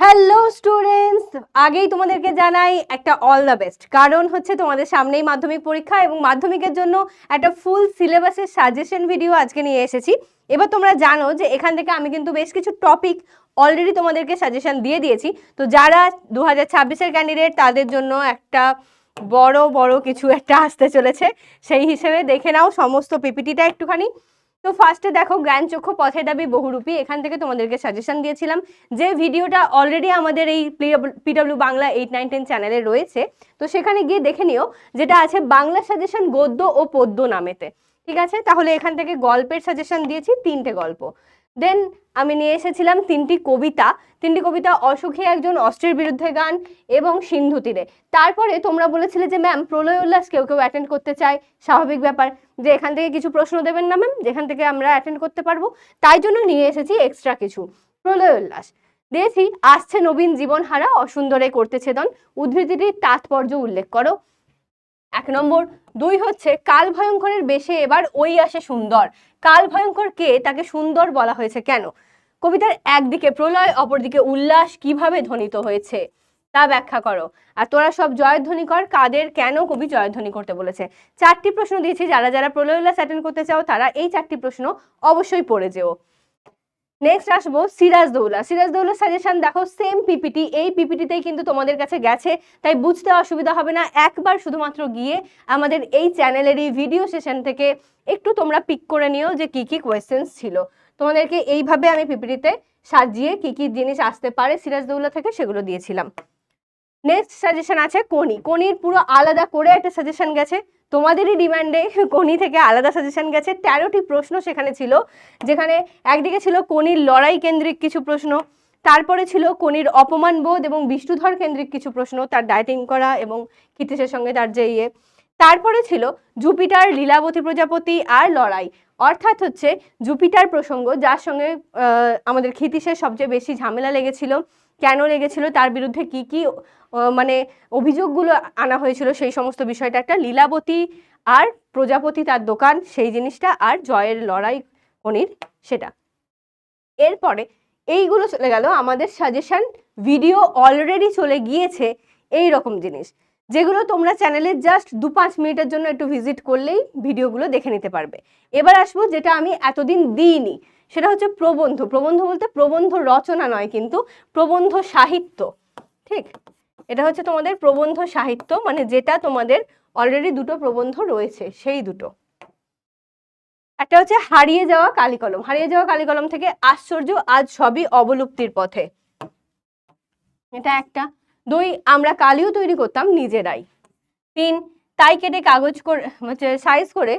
Hello students আগেই তোমাদেরকে জানাই একটা অল দ্য বেস্ট কারণ হচ্ছে তোমাদের সামনেই মাধ্যমিক পরীক্ষা এবং মাধ্যমিকের জন্য একটা ফুল সিলেবাসের সাজেশন ভিডিও আজকে নিয়ে এসেছি। এবার তোমরা জানো যে এখান থেকে আমি কিন্তু বেশ কিছু টপিক অলরেডি তোমাদেরকে সাজেশন দিয়ে দিয়েছি। তো যারা দু হাজার ছাব্বিশের ক্যান্ডিডেট তাদের জন্য একটা বড় বড় কিছু একটা আসতে চলেছে। সেই হিসেবে দেখে নাও সমস্ত পিপিটিটা একটুখানি। তো ফার্স্টে দেখো জ্ঞান চক্ষু পথে দাবি বহুরূপী, এখান থেকে তোমাদেরকে সাজেশন দিয়েছিলাম যে ভিডিওটা অলরেডি আমাদের এই PW Bangla eight nine ten চ্যানেলে রয়েছে। তো সেখানে গিয়ে দেখে নিও যেটা আছে বাংলা সাজেশন গদ্য ও পদ্য নামেতে। ঠিক আছে? তাহলে এখান থেকে গল্পের সাজেশন দিয়েছি, তিনটে গল্প। দেন আমি নিয়ে এসেছিলাম তিনটি কবিতা। তিনটি কবিতা অসুখী একজন অস্ত্রের বিরুদ্ধে গান এবং সিন্ধু তীরে। তারপরে তোমরা বলেছিলে যে, ম্যাম, প্রলয় উল্লাস কেউ কেউ অ্যাটেন্ড করতে চায়। স্বাভাবিক ব্যাপার যে, এখান থেকে কিছু প্রশ্ন দেবেন না, ম্যাম। যেখান থেকে আমরা অ্যাটেন্ড করতে পারব। তাই জন্য নিয়ে এসেছি এক্সট্রা কিছু। প্রলয় উল্লাস। দিয়েছি, আসছে নবীন জীবন হারা অসুন্দরে করতেছে দন উদ্ধৃতিটির তাৎপর্য উল্লেখ করো। এক নম্বর, দুই হচ্ছে কাল ভয়ঙ্করের বেশে এবার ওই আসে সুন্দর। কাল ভয়ঙ্কর কে তাকে সুন্দর বলা হয়েছে কেন? কবিতার একদিকে প্রলয়, অপরদিকে উল্লাস কীভাবে ধ্বনিত হয়েছে? তা ব্যাখ্যা করো। আর তোরা সব জয়ধ্বনি কর, কাদের কেন কবি জয়ধ্বনি করতে বলেছে? চারটি প্রশ্ন দিয়েছি, যারা যারা প্রলয় উল্লাস অ্যাটেন্ড করতে চাও, তারা এই চারটি প্রশ্ন অবশ্যই পড়ে যেও। নেক্সট আসব সিরাজ দৌলা। সিরাজ দৌলা সাজেশন দেখো সেম পিপিটি এই পিপিটিতেই কিন্তু তোমাদের কাছে গেছে, তাই বুঝতে অসুবিধা হবে না। একবার শুধুমাত্র গিয়ে আমাদের এই চ্যানেলেরই ভিডিও সেশন থেকে একটু তোমরা পিক করে নিও যে কি কি কোয়েশ্চেন্স ছিল। তোমাদেরকে এইভাবে আমি পিপিটিতে সাজিয়ে কি কি জিনিস আসতে পারে সিরাজ দৌলা থেকে সেগুলো দিয়েছিলাম। নেক্সট সাজেশন আছে কোনি। কোনির পুরো আলাদা করে একটা সাজেশন গেছে। তোমাদেরই ডিমান্ডে কোনি থেকে আলাদা সাজেশন গেছে। তেরোটি প্রশ্ন সেখানে ছিল, যেখানে একদিকে ছিল কোনির লড়াই কেন্দ্রিক কিছু প্রশ্ন, তারপরে ছিল কোনির অপমান বোধ এবং বিষ্ণুধর কেন্দ্রিক কিছু প্রশ্ন, তার ডায়েটিং করা এবং ক্ষিতীশের সঙ্গে তার যে ইয়ে। তারপরে ছিল জুপিটার লীলাবতী প্রজাপতি আর লড়াই। অর্থাৎ হচ্ছে জুপিটার প্রসঙ্গ, যার সঙ্গে আমাদের ক্ষিতীশের সবচেয়ে বেশি ঝামেলা লেগেছিল। কেন লেগেছিল? তার বিরুদ্ধে কি কি মানে অভিযোগগুলো আনা হয়েছিল সেই সমস্ত বিষয়টা। একটা লীলাবতী আর প্রজাপতি তার দোকান, সেই জিনিসটা আর জয়ের লড়াই কনির সেটা। এরপরে এইগুলো চলে গেল। আমাদের সাজেশন ভিডিও অলরেডি চলে গিয়েছে এই রকম জিনিস, যেগুলো তোমরা চ্যানেলে জাস্ট দু পাঁচ মিনিটের জন্য একটু ভিজিট করলেই ভিডিওগুলো দেখে নিতে পারবে। এবার আসব যেটা আমি এতদিন দিইনি, সেটা হচ্ছে প্রবন্ধ। প্রবন্ধ বলতে প্রবন্ধ রচনা নয় কিন্তু প্রবন্ধ সাহিত্য, ঠিক? এটা হচ্ছে তোমাদের প্রবন্ধ সাহিত্য মানে যেটা তোমাদের অলরেডি দুটো প্রবন্ধ রয়েছে, সেই দুটো। একটা হচ্ছে হারিয়ে যাওয়া কালিকলম। হারিয়ে যাওয়া কালিকলম থেকে আশ্চর্য, আজ সবই অবলুপ্তির পথে। এটা একটা। দুই, আমরা কালিও তৈরি করতাম নিজেরাই। তিন, তাই কেটে কাগজ করে সাইজ করে,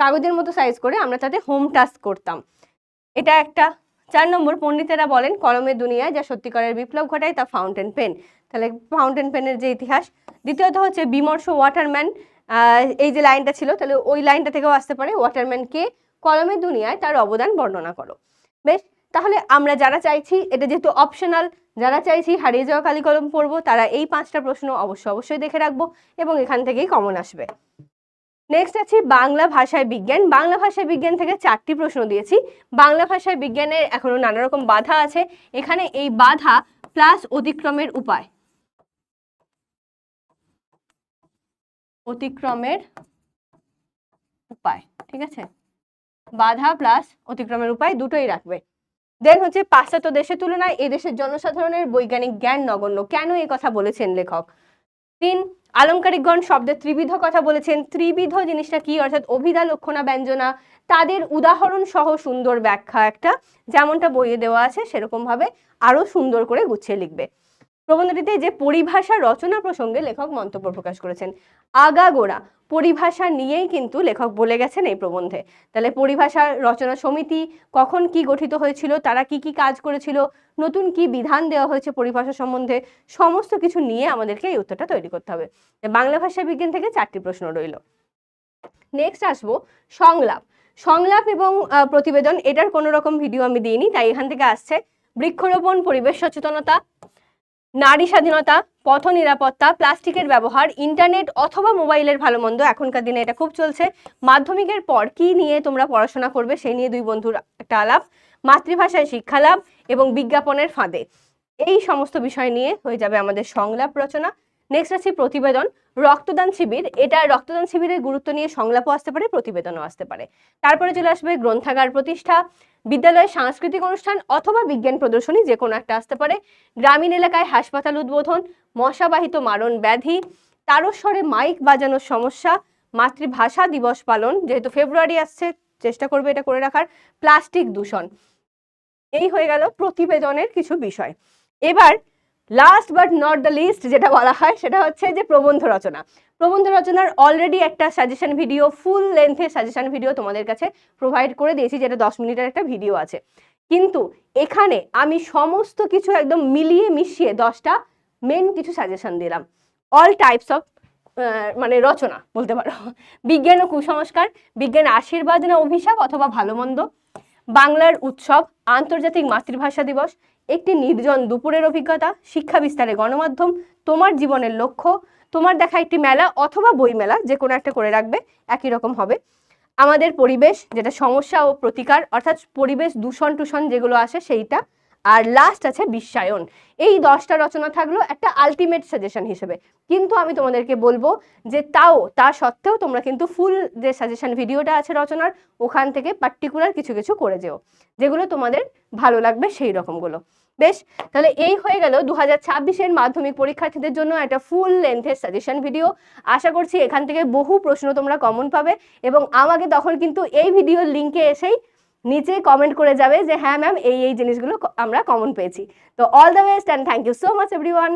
কাগজের মতো সাইজ করে আমরা তাতে হোম টাস্ক করতাম। এটা একটা। চার নম্বর, পণ্ডিতেরা বলেন, কলমের দুনিয়ায় যা সত্যিকারের বিপ্লব ঘটায় তা ফাউন্টেন পেন তাহলে ফাউন্টেন পেনের যে ইতিহাস। দ্বিতীয়ত হচ্ছে বিমর্ষ ওয়াটারম্যান এই যে লাইনটা ছিল, তাহলে ওই লাইনটা থেকেও আসতে পারে ওয়াটারম্যান কে কলমের দুনিয়ায় তার অবদান বর্ণনা করো। বেশ, তাহলে আমরা যারা চাইছি, এটা যেহেতু অপশনাল যারা চাইছি হারিয়ে যাওয়া কালি কলম পড়ব, তারা এই পাঁচটা প্রশ্ন অবশ্যই অবশ্যই দেখে রাখব এবং এখান থেকেই কমন আসবে। নেক্সট আছে, বাংলা ভাষায় বিজ্ঞান। বাংলা ভাষায় বিজ্ঞান থেকে চারটি প্রশ্ন দিয়েছি। বাংলা ভাষায় বিজ্ঞানের এখনও নানা রকম বাধা আছে। এখানে এই বাধা প্লাস অতিক্রমের উপায়। অতিক্রমের উপায়, ঠিক আছে? বাধা প্লাস অতিক্রমের উপায় দুটোই রাখবে। দেন হচ্ছে পাশ্চাত্য দেশের তুলনায় এদেশের জনসাধারণের বৈজ্ঞানিক জ্ঞান নগণ্য। কেন এই কথা বলেছেন লেখক? তিন, আলংকারিকগণ শব্দের ত্রিবিধ কথা বলেছেন। ত্রিবিধ জিনিসটা কি? অর্থাৎ অভিধা, লক্ষণা, ব্যঞ্জনা। তাদের উদাহরণ সহ সুন্দর ব্যাখ্যা একটা। যেমনটা বইয়ে দেওয়া আছে সেরকম ভাবে আরও সুন্দর করে গুছিয়ে লিখবে। প্রবন্ধটিতে যে পরিভাষা রচনা প্রসঙ্গে লেখক মন্তব্য প্রকাশ করেছেন। আগাগোড়া পরিভাষা নিয়েই কিন্তু লেখক বলে গেছেন এই প্রবন্ধে। তাহলে পরিভাষা রচনা সমিতি কখন কি গঠিত হয়েছিল, তারা কি কি কাজ করেছিল, নতুন কি বিধান দেওয়া হয়েছে পরিভাষা সম্বন্ধে, সমস্ত কিছু নিয়ে আমাদেরকে এই উত্তরটা তৈরি করতে হবে। বাংলা ভাষা বিজ্ঞান থেকে চারটি প্রশ্ন রইল। নেক্সট আসব সংলাপ। সংলাপ এবং প্রতিবেদন, এটার কোনো রকম ভিডিও আমি দিইনি, তাই এখান থেকে আসছে বৃক্ষরোপণ, পরিবেশ সচেতনতা নারী স্বাধীনতা, পথ নিরাপত্তা, প্লাস্টিকের ব্যবহার, ইন্টারনেট অথবা মোবাইলের ভালো মন্দ এখনকার দিনে এটা খুব চলছে। মাধ্যমিকের পর কি নিয়ে তোমরা পড়াশোনা করবে সেই নিয়ে দুই বন্ধুর একটা আলাপ। মাতৃভাষায় শিক্ষালাভ এবং বিজ্ঞাপনের ফাঁদে। এই সমস্ত বিষয় নিয়ে হয়ে যাবে আমাদের সংলাপ রচনা। নেক্সট আছে প্রতিবেদন। রক্তদান শিবির। এটা রক্তদান শিবিরের গুরুত্ব নিয়ে সংলাপও আসতে পারে, প্রতিবেদনও আসতে পারে। তারপরে চলে আসবে গ্রন্থাগার প্রতিষ্ঠা বিদ্যালয়ের সাংস্কৃতিক অনুষ্ঠান অথবা বিজ্ঞান প্রদর্শনী যে কোনো একটা আসতে পারে। গ্রামীণ এলাকায় হাসপাতাল উদ্বোধন, মশাবাহিত মারণ ব্যাধি, তারস্বরে মাইক বাজানোর সমস্যা, মাতৃভাষা দিবস পালন, যেহেতু ফেব্রুয়ারি আসছে, চেষ্টা করবে এটা করে রাখার, প্লাস্টিক দূষণ। এই হয়ে গেল প্রতিবেদনের কিছু বিষয়। এবার last but not the least যেটা বলা হয়, সেটা হচ্ছে যে প্রবন্ধ রচনা। প্রবন্ধ রচনার অলরেডি একটা সাজেশন ভিডিও ফুল লেন্থের সাজেশন ভিডিও তোমাদের কাছে প্রোভাইড করে দিয়েছি, যেটা দশ মিনিটের একটা ভিডিও আছে। কিন্তু এখানে আমি সমস্ত কিছু একদম মিলিয়ে মিশিয়ে দশটা মেন কিছু সাজেশন দিলাম। অল টাইপস অফ মানে রচনা বলতে পারো। বিজ্ঞান ও কুসংস্কার, বিজ্ঞান আশীর্বাদ না অভিশাপ অথবা ভালো মন্দ। বাংলার উৎসব, আন্তর্জাতিক মাতৃভাষা দিবস, একটি নির্জন দুপুরের অভিজ্ঞতা, শিক্ষা বিস্তারে গণমাধ্যম, তোমার জীবনের লক্ষ্য, তোমার দেখা একটি মেলা অথবা বই মেলা, যে কোনো একটা করে রাখবে, একই রকম হবে। আমাদের পরিবেশ, যেটা সমস্যা ও প্রতিকার, অর্থাৎ পরিবেশ দূষণ টুষণ যেগুলো আসে সেইটা আর লাস্ট আছে বিশ্বায়ন। এই দশটা রচনা থাকল একটা আলটিমেট সাজেশন হিসেবে। কিন্তু আমি তোমাদেরকে বলব যে তাও, তা সত্ত্বেও তোমরা কিন্তু ফুল যে সাজেশন ভিডিওটা আছে রচনার, ওখান থেকে পার্টিকুলার কিছু কিছু করে যেও। যেগুলো তোমাদের ভালো লাগবে সেই রকমগুলো। বেশ, তাহলে এই হয়ে গেল দু হাজার ছাব্বিশের মাধ্যমিক পরীক্ষার্থীদের জন্য একটা ফুল লেন্থের সাজেশন ভিডিও আশা করছি এখান থেকে বহু প্রশ্ন তোমরা কমন পাবে এবং আমাকে তখন কিন্তু এই ভিডিওর লিঙ্কে এসেই নিচে কমেন্ট করে যাবে যে হ্যাঁ ম্যাম এই এই জিনিসগুলো আমরা কমন পেয়েছি। তো all the best and thank you so much everyone